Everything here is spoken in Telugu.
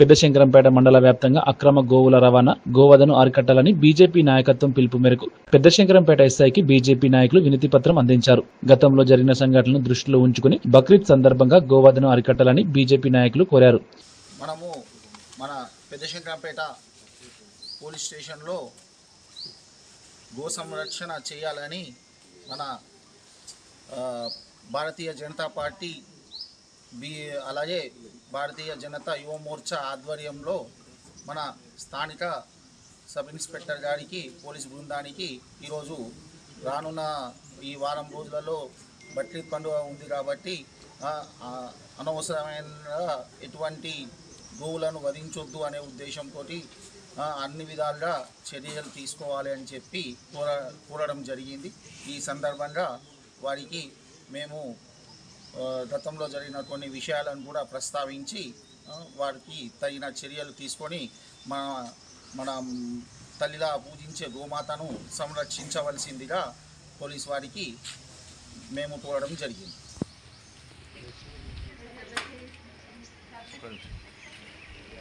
పెద్దశంకరంపేట మండల వ్యాప్తంగా అక్రమ గోవుల రవాణా గోవధను అరికట్టాలని బీజేపీ నాయకత్వం పిలుపు మేరకు పెద్దశంకరంపేట ఎస్ఐకి బీజేపీ నాయకులు వినతి పత్రం అందించారు. గతంలో జరిగిన సంఘటనలను దృష్టిలో ఉంచుకుని బక్రీద్ సందర్భంగా గోవధను అరికట్టాలని బీజేపీ నాయకులు కోరారు. మనము మన పెద్దశంకరంపేట పోలీస్ స్టేషన్లో గో సంరక్షణ చేయాలని మన భారతీయ జనతా పార్టీ బి అలాగే భారతీయ జనతా యువ మోర్చా ఆధ్వర్యంలో మన స్థానిక సబ్ ఇన్స్పెక్టర్ గారికి పోలీస్ బృందానికి ఈరోజు రానున్న ఈ వారం రోజులలో బట్రీ పండుగ ఉంది కాబట్టి అనవసరమైన ఎటువంటి గోవులను వధించొద్దు అనే ఉద్దేశంతో అన్ని విధాలుగా చర్యలు తీసుకోవాలి అని చెప్పి కోర కోరడం జరిగింది. ఈ సందర్భంగా వారికి మేము గతంలో జరిగిన కొన్ని విషయాలను కూడా ప్రస్తావించి వారికి తగిన చర్యలు తీసుకొని మన మన తల్లిలా పూజించే గోమాతను సంరక్షించవలసిందిగా పోలీస్ వారికి మేము కోరడం జరిగింది.